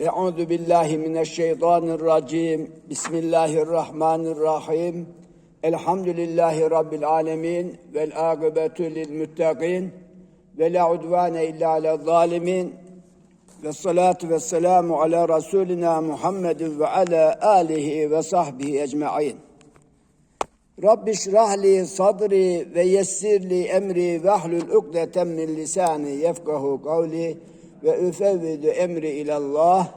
Euzu billahi mineşşeytanirracim. Bismillahirrahmanirrahim. Elhamdülillahi rabbil alamin vel akibetu lil muttaqin ve la udvane illa alel zalimin. Ve salatu ve selamu ala Resulina Muhammedin ve ala alihi ve sahbihi ecmain. Rabbi şrahli sadri ve yessirli emri ve ahlul ukdeten min lisani yefkahu kavli ve üfevvidu emri ilallah.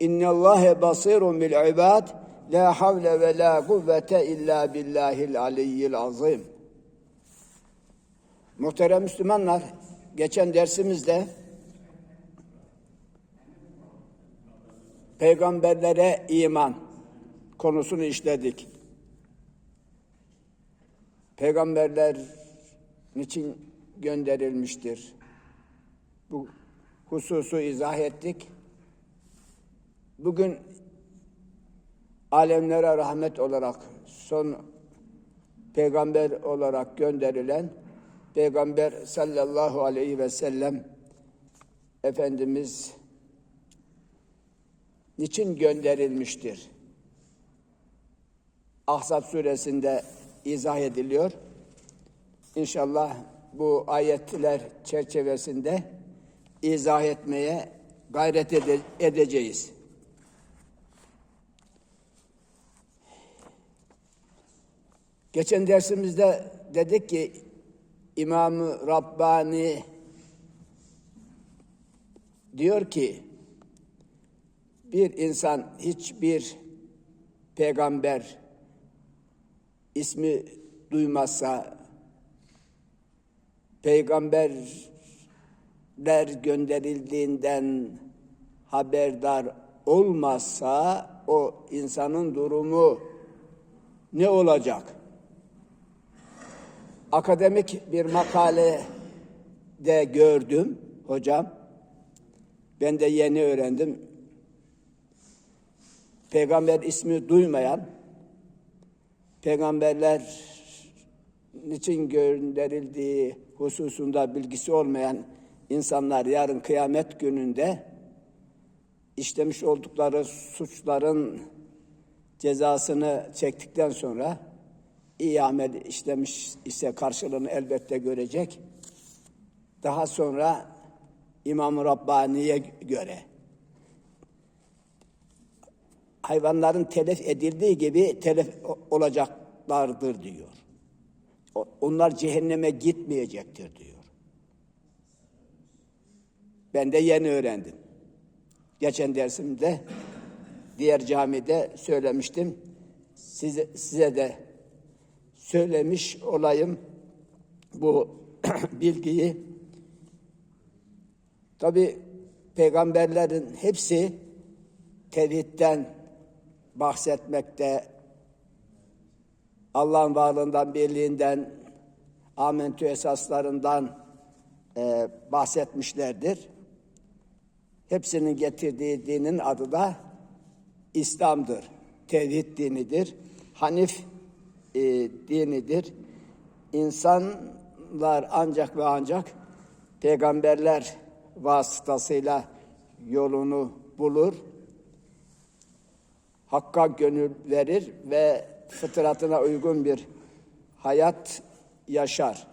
İnnallâhe basirun bil ibad. La havle ve la kuvvete illa billahil aliyyil azim. Muhterem Müslümanlar, geçen dersimizde peygamberlere iman konusunu işledik. Peygamberler niçin gönderilmiştir? Bu hususu izah ettik. Bugün alemlere rahmet olarak son peygamber olarak gönderilen Peygamber sallallahu aleyhi ve sellem Efendimiz niçin gönderilmiştir? Ahzab suresinde izah ediliyor. İnşallah bu ayetler çerçevesinde izah etmeye gayret ede- edeceğiz. Geçen dersimizde dedik ki İmam-ı Rabbani diyor ki bir insan hiçbir peygamber ismi duymazsa peygamberler gönderildiğinden haberdar olmazsa o insanın durumu ne olacak? Akademik bir makale de gördüm hocam. Ben de yeni öğrendim. Peygamber ismi duymayan, peygamberler niçin gönderildiği hususunda bilgisi olmayan insanlar yarın kıyamet gününde işlemiş oldukları suçların cezasını çektikten sonra iyi amel işlemiş ise karşılığını elbette görecek. Daha sonra İmam-ı Rabbani'ye göre hayvanların telef edildiği gibi telef olacaklardır diyor. Onlar cehenneme gitmeyecektir diyor. Ben de yeni öğrendim. Geçen dersimde diğer camide söylemiştim. Size, size de söylemiş olayım bu bilgiyi. Tabi peygamberlerin hepsi tevhidden bahsetmekte, Allah'ın varlığından, birliğinden, amentü esaslarından e, bahsetmişlerdir. Hepsinin getirdiği dinin adı da İslam'dır. Tevhid dinidir. Hanif e, dinidir. İnsanlar ancak ve ancak peygamberler vasıtasıyla yolunu bulur. Hakka gönül verir ve fıtratına uygun bir hayat yaşar.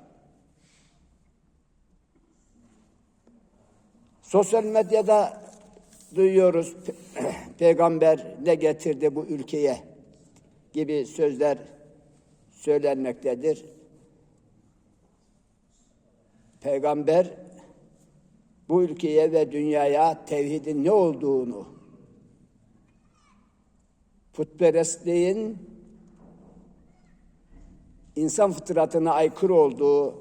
Sosyal medyada duyuyoruz pe- peygamber ne getirdi bu ülkeye gibi sözler söylenmektedir. Peygamber bu ülkeye ve dünyaya tevhidin ne olduğunu, putperestliğin insan fıtratına aykırı olduğu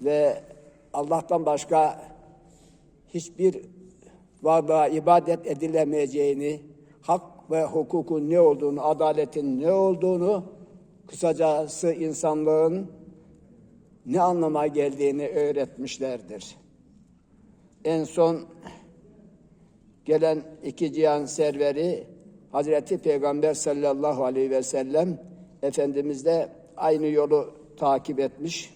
ve Allah'tan başka hiçbir varlığa ibadet edilemeyeceğini, hak ve hukukun ne olduğunu, adaletin ne olduğunu, kısacası insanlığın ne anlama geldiğini öğretmişlerdir. En son gelen iki cihan serveri Hazreti Peygamber sallallahu aleyhi ve sellem Efendimiz de aynı yolu takip etmiş.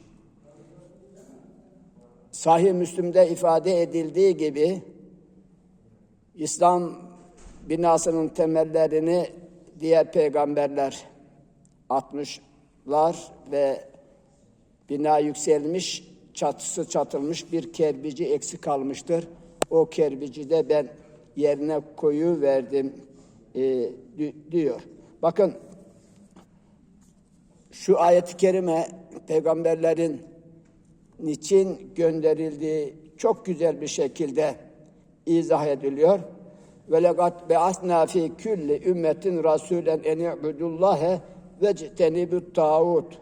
Sahih Müslim'de ifade edildiği gibi İslam binasının temellerini diğer peygamberler atmışlar ve bina yükselmiş, çatısı çatılmış bir kerbici eksik kalmıştır. O kerbici de ben yerine koyu verdim e, di- diyor. Bakın şu ayet-i kerime peygamberlerin niçin gönderildiği çok güzel bir şekilde izah ediliyor. Ve legat be'asna fi kulli ümmetin rasulen en i'budullahe ve ctenibut tağut.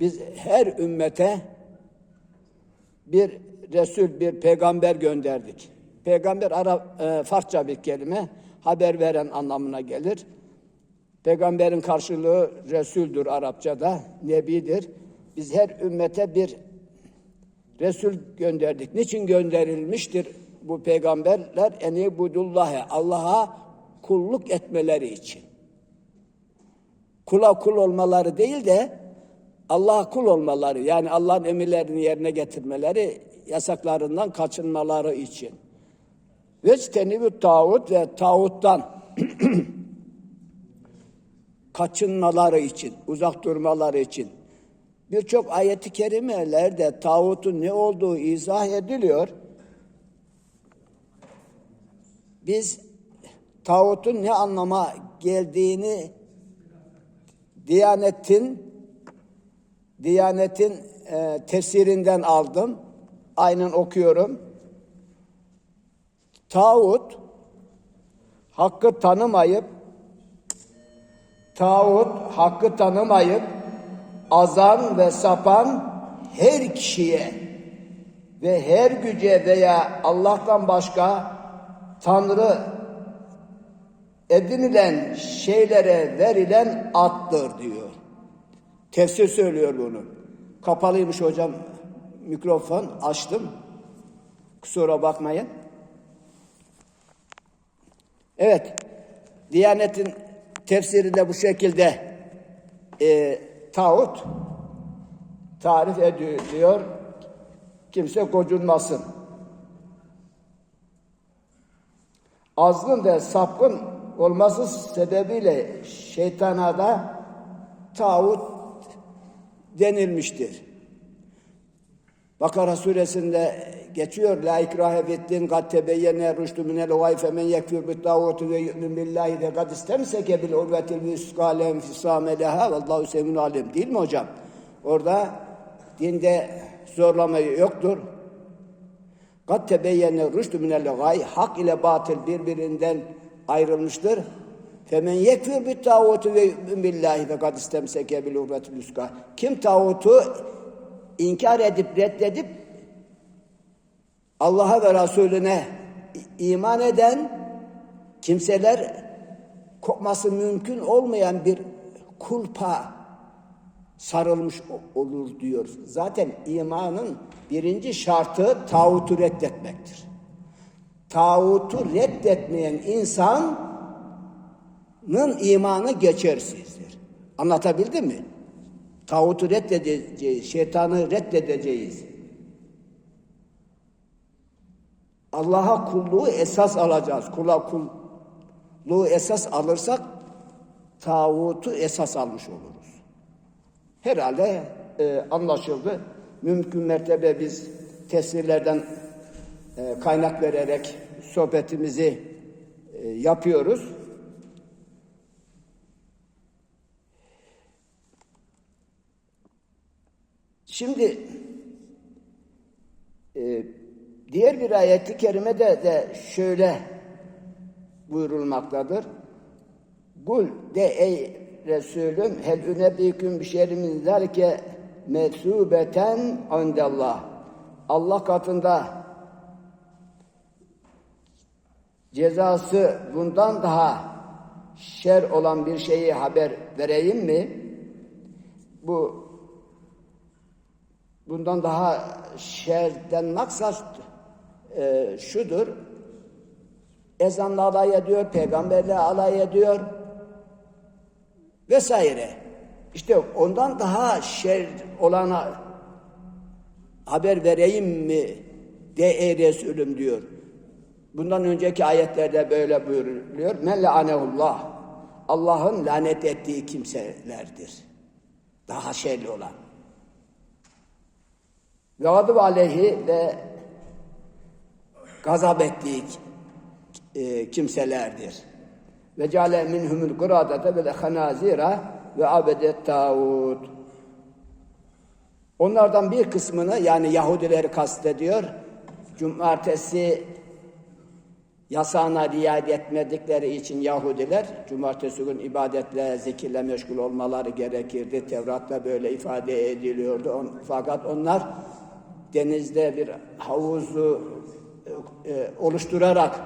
Biz her ümmete bir Resul, bir peygamber gönderdik. Peygamber Arap, e, Farsça bir kelime, haber veren anlamına gelir. Peygamberin karşılığı Resul'dür Arapçada, Nebidir. Biz her ümmete bir Resul gönderdik. Niçin gönderilmiştir bu peygamberler? Eni budullahe, Allah'a kulluk etmeleri için. Kula kul olmaları değil de Allah'a kul olmaları, yani Allah'ın emirlerini yerine getirmeleri, yasaklarından kaçınmaları için. Ve tenibü tağut ve tağuttan kaçınmaları için, uzak durmaları için. Birçok ayeti kerimelerde tağutun ne olduğu izah ediliyor. Biz tağutun ne anlama geldiğini Diyanet'in Diyanet'in e, tefsirinden aldım. Aynen okuyorum. Tağut hakkı tanımayıp tağut hakkı tanımayıp azan ve sapan her kişiye ve her güce veya Allah'tan başka Tanrı edinilen şeylere verilen attır diyor. Tefsir söylüyor bunu. Kapalıymış hocam mikrofon açtım. Kusura bakmayın. Evet. Diyanet'in tefsirinde bu şekilde e, tağut tarif ediyor. Kimse gocunmasın. Azgın ve sapkın olması sebebiyle şeytana da tağut denilmiştir. Bakara suresinde geçiyor. La ikrahe fittin kad tebeyyene rüştü minel gay femen yekfir bit tağutu ve yu'min billahi de kad istemseke bil urvetil viskale enfisame leha vallahu semin alim. Değil mi hocam? Orada dinde zorlama yoktur. Kad tebeyyene rüştü minel gay hak ile batıl birbirinden ayrılmıştır. Femen yekfir bit ve yu'min billahi de kad istemseke bil urvetil viskale. Kim tağutu inkar edip reddedip Allah'a ve Resulüne iman eden kimseler kopması mümkün olmayan bir kulpa sarılmış olur diyor. Zaten imanın birinci şartı tağutu reddetmektir. Tağutu reddetmeyen insanın imanı geçersizdir. Anlatabildim mi? Tağutu reddedeceğiz, şeytanı reddedeceğiz. Allah'a kulluğu esas alacağız. Kula kulluğu esas alırsak tağutu esas almış oluruz. Herhalde e, anlaşıldı. Mümkün mertebe biz tesirlerden e, kaynak vererek sohbetimizi e, yapıyoruz. Şimdi e, diğer bir ayet-i kerimede de şöyle buyurulmaktadır. Kul de ey Resulüm hel ünebbiküm bir şerimin zalike mesubeten andallah. Allah katında cezası bundan daha şer olan bir şeyi haber vereyim mi? Bu bundan daha şerden maksat e, şudur. Ezanla alay ediyor, peygamberle alay ediyor vesaire. İşte ondan daha şer olana haber vereyim mi de ey Resulüm diyor. Bundan önceki ayetlerde böyle buyuruluyor. Men la'anehullah. Allah'ın lanet ettiği kimselerdir. Daha şerli olan. Adı aleyhi ve gazap ettiği e, kimselerdir. Ve ceale minhumul kuradete ve hanazira ve abedet tağut. Onlardan bir kısmını yani Yahudileri kastediyor. Cumartesi yasağına riayet etmedikleri için Yahudiler cumartesi gün ibadetle, zikirle meşgul olmaları gerekirdi. Tevrat'ta böyle ifade ediliyordu. Fakat onlar denizde bir havuzu e, e, oluşturarak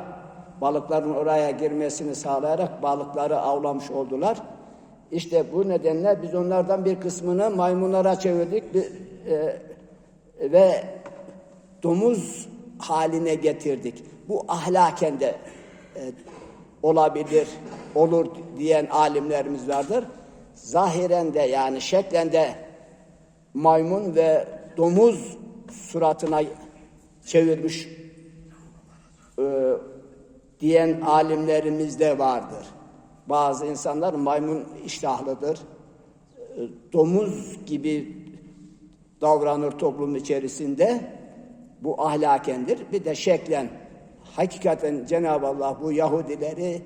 balıkların oraya girmesini sağlayarak balıkları avlamış oldular. İşte bu nedenle biz onlardan bir kısmını maymunlara çevirdik bir, e, ve domuz haline getirdik. Bu ahlaken de e, olabilir, olur diyen alimlerimiz vardır. Zahiren de yani şeklen de maymun ve domuz suratına çevirmiş e, diyen alimlerimiz de vardır. Bazı insanlar maymun iştahlıdır. E, domuz gibi davranır toplum içerisinde. Bu ahlakendir. Bir de şeklen hakikaten Cenab-ı Allah bu Yahudileri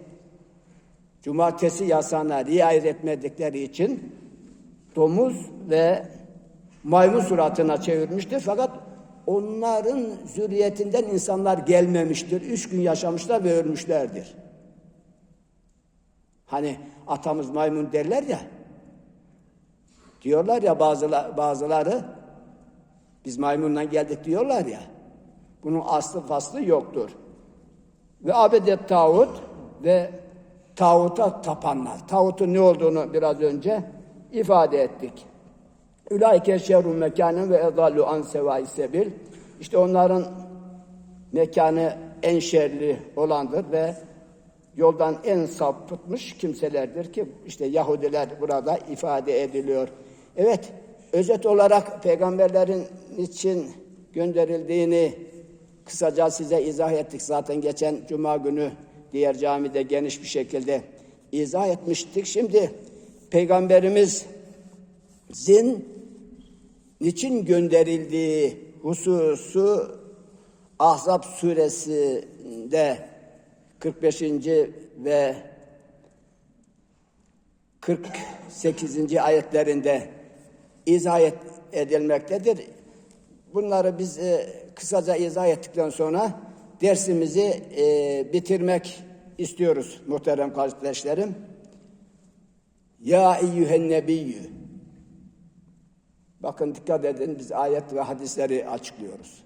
cumartesi yasağına riayet etmedikleri için domuz ve maymun suratına çevirmiştir. Fakat onların zürriyetinden insanlar gelmemiştir. Üç gün yaşamışlar ve ölmüşlerdir. Hani atamız maymun derler ya, diyorlar ya bazıları, bazıları, biz maymundan geldik diyorlar ya, bunun aslı faslı yoktur. Ve abedet tağut ve tağuta tapanlar. Tağutun ne olduğunu biraz önce ifade ettik. Ülaike şerrun mekanen ve edallu an sevai sebil. İşte onların mekanı en şerli olandır ve yoldan en sapıtmış kimselerdir ki işte Yahudiler burada ifade ediliyor. Evet, özet olarak peygamberlerin için gönderildiğini kısaca size izah ettik. Zaten geçen cuma günü diğer camide geniş bir şekilde izah etmiştik. Şimdi peygamberimizin niçin gönderildiği hususu Ahzab suresinde 45. ve 48. ayetlerinde izah edilmektedir. Bunları biz e, kısaca izah ettikten sonra dersimizi e, bitirmek istiyoruz muhterem kardeşlerim. Ya eyyühen nebiyyü. Bakın dikkat edin biz ayet ve hadisleri açıklıyoruz.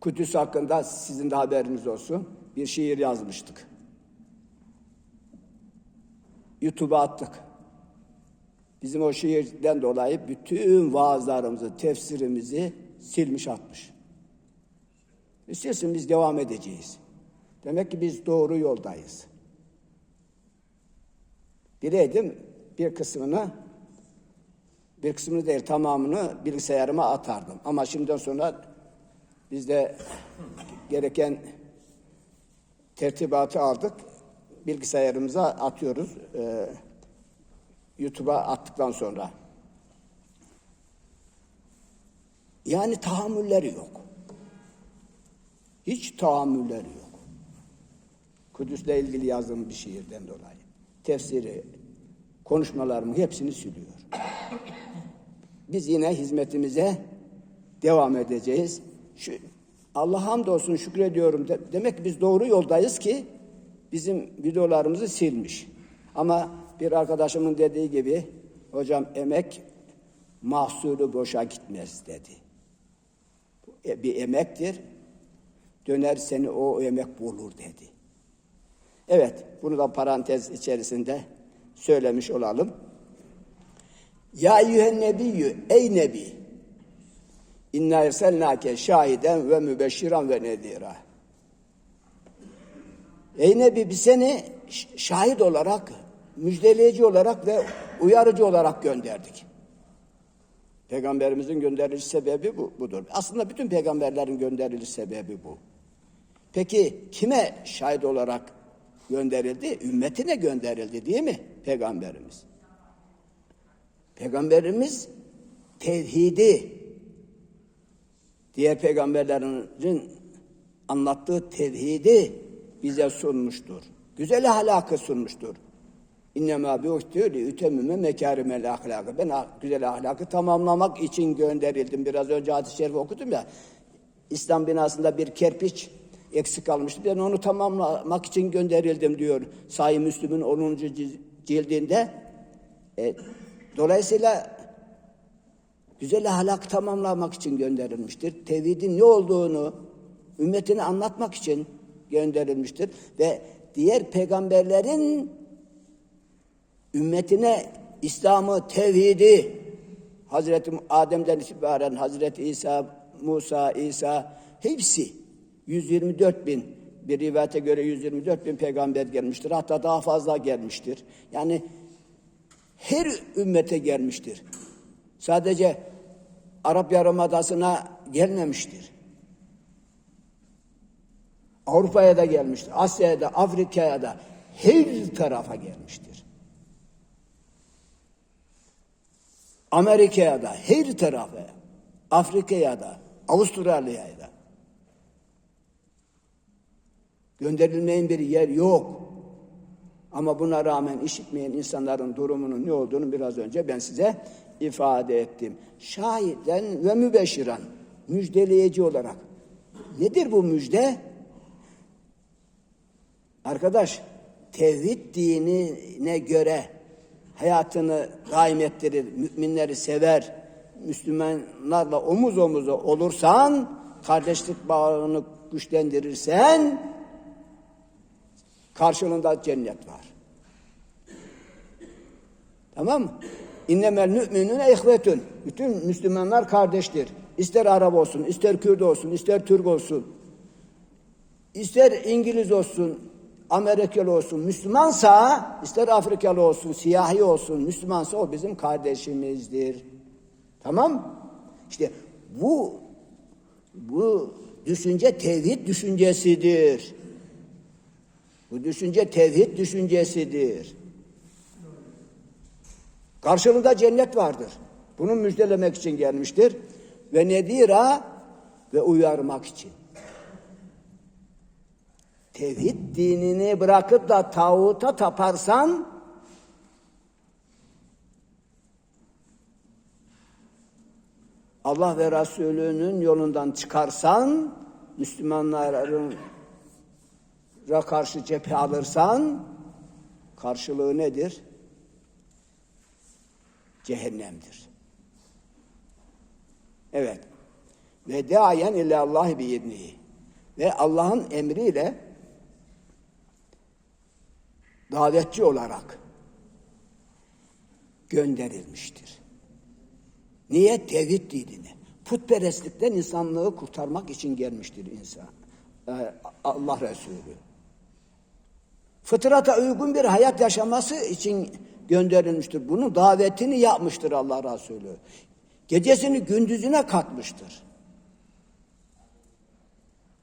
Kudüs hakkında sizin de haberiniz olsun. Bir şiir yazmıştık. YouTube'a attık. Bizim o şiirden dolayı bütün vaazlarımızı, tefsirimizi silmiş atmış. İstersin biz devam edeceğiz. Demek ki biz doğru yoldayız. Bileydim bir kısmını, bir kısmını değil tamamını bilgisayarıma atardım. Ama şimdiden sonra biz de gereken tertibatı aldık. Bilgisayarımıza atıyoruz. Ee, YouTube'a attıktan sonra. Yani tahammülleri yok. Hiç tahammülleri yok. Kudüs'le ilgili yazdığım bir şiirden dolayı. Tefsiri, konuşmalarımı hepsini siliyor. Biz yine hizmetimize devam edeceğiz. Şu, Allah hamdolsun şükrediyorum. De, demek ki biz doğru yoldayız ki bizim videolarımızı silmiş. Ama bir arkadaşımın dediği gibi hocam emek mahsulü boşa gitmez dedi. E, bir emektir. Döner seni o emek bulur dedi. Evet, bunu da parantez içerisinde söylemiş olalım. Ya eyyühen nebiyyü, ey nebi, inna erselnake şahiden ve mübeşşiran ve nedira. Ey nebi biz seni şahit olarak, müjdeleyici olarak ve uyarıcı olarak gönderdik. Peygamberimizin gönderiliş sebebi bu, budur. Aslında bütün peygamberlerin gönderiliş sebebi bu. Peki kime şahit olarak gönderildi? Ümmetine gönderildi değil mi Peygamberimiz? Peygamberimiz tevhidi diğer peygamberlerin anlattığı tevhidi bize sunmuştur. Güzel ahlakı sunmuştur. İnnemâ bi'uhtû li ütemmime mekârimel ahlâkı. Ben ah- güzel ahlakı tamamlamak için gönderildim. Biraz önce hadis-i şerif okudum ya. İslam binasında bir kerpiç eksik kalmıştı. Ben onu tamamlamak için gönderildim diyor. Sahih Müslüm'ün 10. ciz- cildinde. E, dolayısıyla güzel ahlak tamamlamak için gönderilmiştir. Tevhidin ne olduğunu ümmetine anlatmak için gönderilmiştir. Ve diğer peygamberlerin ümmetine İslam'ı, tevhidi, Hazreti Adem'den itibaren Hazreti İsa, Musa, İsa hepsi 124 bin bir rivayete göre 124 bin peygamber gelmiştir. Hatta daha fazla gelmiştir. Yani her ümmete gelmiştir. Sadece Arap Yarımadası'na gelmemiştir. Avrupa'ya da gelmiştir. Asya'ya da, Afrika'ya da her tarafa gelmiştir. Amerika'ya da, her tarafa, Afrika'ya da, Avustralya'ya da. Gönderilmeyen bir yer yok. Ama buna rağmen işitmeyen insanların durumunun ne olduğunu biraz önce ben size ifade ettim. Şahiden ve mübeşiran, müjdeleyici olarak. Nedir bu müjde? Arkadaş, tevhid dinine göre hayatını daim ettirir, müminleri sever, Müslümanlarla omuz omuza olursan, kardeşlik bağını güçlendirirsen, karşılığında cennet var. Tamam mı? İnnemel müminune ihvetün. Bütün Müslümanlar kardeştir. İster Arap olsun, ister Kürt olsun, ister Türk olsun. ister İngiliz olsun, Amerikalı olsun, Müslümansa, ister Afrikalı olsun, siyahi olsun, Müslümansa o bizim kardeşimizdir. Tamam? İşte bu bu düşünce tevhid düşüncesidir. Bu düşünce tevhid düşüncesidir. Karşılığında cennet vardır. Bunu müjdelemek için gelmiştir. Ve nedira ve uyarmak için. Tevhid dinini bırakıp da tağuta taparsan Allah ve Resulü'nün yolundan çıkarsan Müslümanların ra karşı cephe alırsan karşılığı nedir? Cehennemdir. Evet. Ve dayen ile Allah biizni. Ve Allah'ın emriyle davetçi olarak gönderilmiştir. Niye? Tevhid dinine. Putperestlikten insanlığı kurtarmak için gelmiştir insan. Ee, Allah Resulü fıtrata uygun bir hayat yaşaması için gönderilmiştir. Bunun davetini yapmıştır Allah Resulü. Gecesini gündüzüne katmıştır.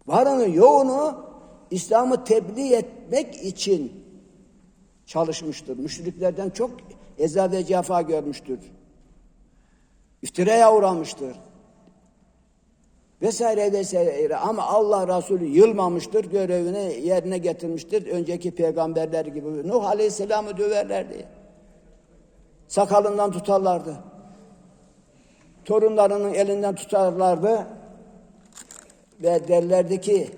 Varını yoğunu İslam'ı tebliğ etmek için çalışmıştır. Müşriklerden çok eza ve cefa görmüştür. İftiraya uğramıştır vesaire vesaire ama Allah Resulü yılmamıştır, görevini yerine getirmiştir. Önceki peygamberler gibi Nuh Aleyhisselam'ı döverlerdi. Sakalından tutarlardı. Torunlarının elinden tutarlardı. Ve derlerdi ki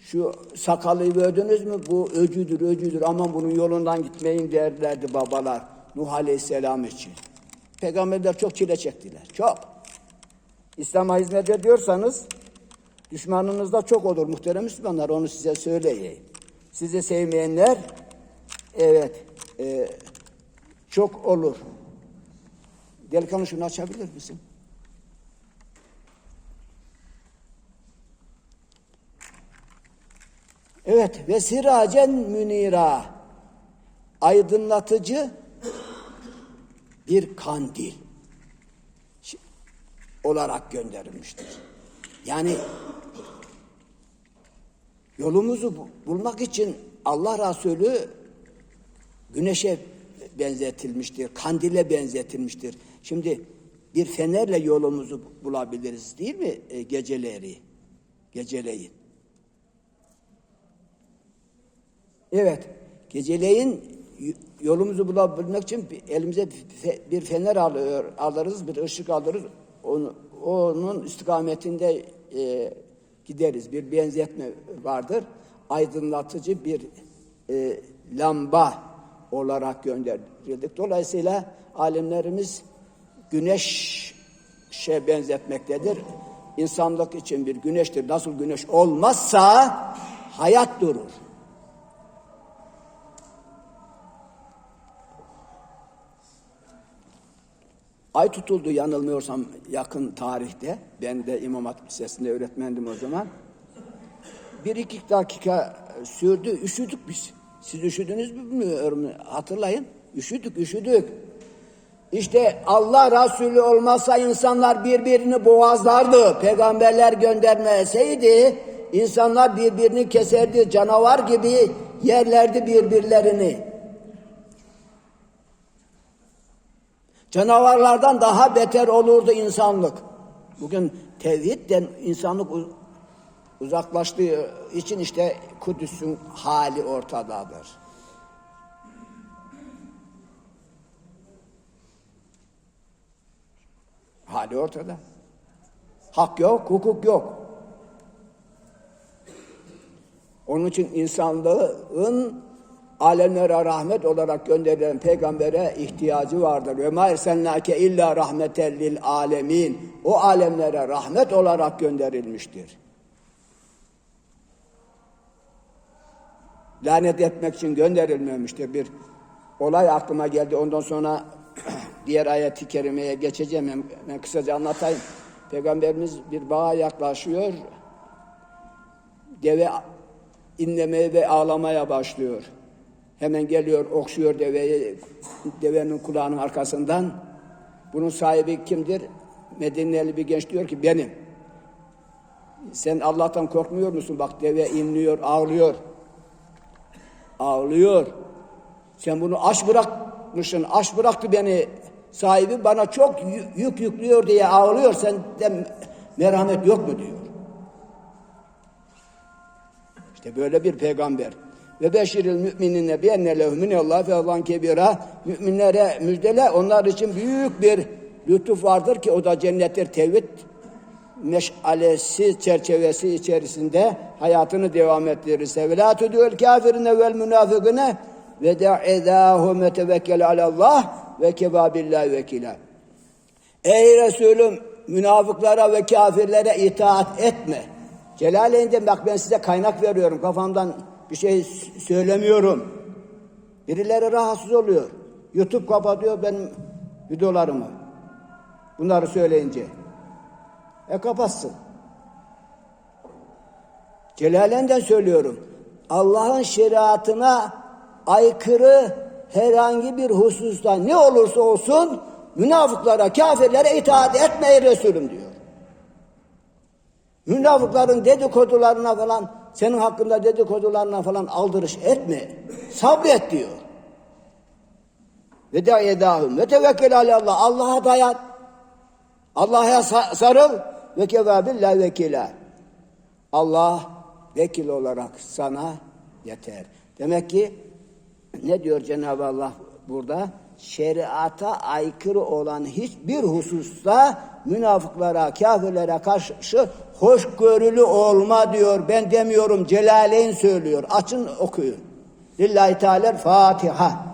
şu sakalı gördünüz mü? Bu öcüdür, öcüdür. Aman bunun yolundan gitmeyin derlerdi babalar. Nuh Aleyhisselam için. Peygamberler çok çile çektiler. Çok. İslam'a hizmet ediyorsanız düşmanınız da çok olur muhterem Müslümanlar onu size söyleyeyim. Sizi sevmeyenler evet e, çok olur. Delikanlı şunu açabilir misin? Evet ve siracen münira aydınlatıcı bir kandil olarak gönderilmiştir. Yani Yolumuzu bu- bulmak için Allah Resulü güneşe benzetilmiştir, kandile benzetilmiştir. Şimdi bir fenerle yolumuzu bulabiliriz değil mi e, geceleri, geceleyin. Evet, geceleyin yolumuzu bulabilmek için elimize bir fener alıyor, alırız, bir ışık alırız. Onu, onun istikametinde e, gideriz. Bir benzetme vardır. Aydınlatıcı bir e, lamba olarak gönderildik. Dolayısıyla alimlerimiz güneşe benzetmektedir. İnsanlık için bir güneştir. Nasıl güneş olmazsa hayat durur. Ay tutuldu yanılmıyorsam yakın tarihte. Ben de İmam Hatip Lisesi'nde öğretmendim o zaman. Bir iki dakika sürdü. Üşüdük biz. Siz üşüdünüz mü bilmiyorum. Hatırlayın. Üşüdük, üşüdük. İşte Allah Resulü olmazsa insanlar birbirini boğazlardı. Peygamberler göndermeseydi insanlar birbirini keserdi. Canavar gibi yerlerdi birbirlerini. Canavarlardan daha beter olurdu insanlık. Bugün tevhidden insanlık uzaklaştığı için işte Kudüs'ün hali ortadadır. Hali ortada. Hak yok, hukuk yok. Onun için insanlığın alemlere rahmet olarak gönderilen peygambere ihtiyacı vardır. Ve ma ersennake illa rahmeten lil alemin. O alemlere rahmet olarak gönderilmiştir. Lanet etmek için gönderilmemiştir. Bir olay aklıma geldi. Ondan sonra diğer ayeti kerimeye geçeceğim. Ben, kısaca anlatayım. Peygamberimiz bir bağa yaklaşıyor. Deve inlemeye ve ağlamaya başlıyor. Hemen geliyor, okşuyor deveyi, devenin kulağının arkasından. Bunun sahibi kimdir? Medineli bir genç diyor ki benim. Sen Allah'tan korkmuyor musun? Bak deve inliyor, ağlıyor. Ağlıyor. Sen bunu aç bırakmışsın, aç bıraktı beni. Sahibi bana çok yü- yük yüklüyor diye ağlıyor. Sende merhamet yok mu diyor. İşte böyle bir peygamber. Ve beşiril müminine bi enne lehu minallah fe Allah'ın kebira. Müminlere müjdele onlar için büyük bir lütuf vardır ki o da cennettir tevhid meşalesi çerçevesi içerisinde hayatını devam ettirirse ve la kafirine vel münafıkine ve da'idahum ve tevekkel alallah ve keba billahi vekila. Ey Resulüm münafıklara ve kafirlere itaat etme. Celaleyn'de bak ben size kaynak veriyorum. Kafamdan bir şey söylemiyorum. Birileri rahatsız oluyor. YouTube kapatıyor benim videolarımı. Bunları söyleyince. E kapatsın. Celalenden söylüyorum. Allah'ın şeriatına aykırı herhangi bir hususta ne olursa olsun münafıklara, kafirlere itaat etmeyin Resulüm diyor. Münafıkların dedikodularına falan, senin hakkında dedikodularına falan aldırış etme. Sabret diyor. Ve da yedahum ve tevekkül alallah. Allah'a dayan. Allah'a sa- sarıl ve keva billahi vekila. Allah vekil olarak sana yeter. Demek ki ne diyor Cenab-ı Allah burada? Şeriata aykırı olan hiçbir hususta münafıklara, kafirlere karşı hoşgörülü olma diyor. Ben demiyorum Celaleyn söylüyor. Açın okuyun. Lillahi Teala Fatiha.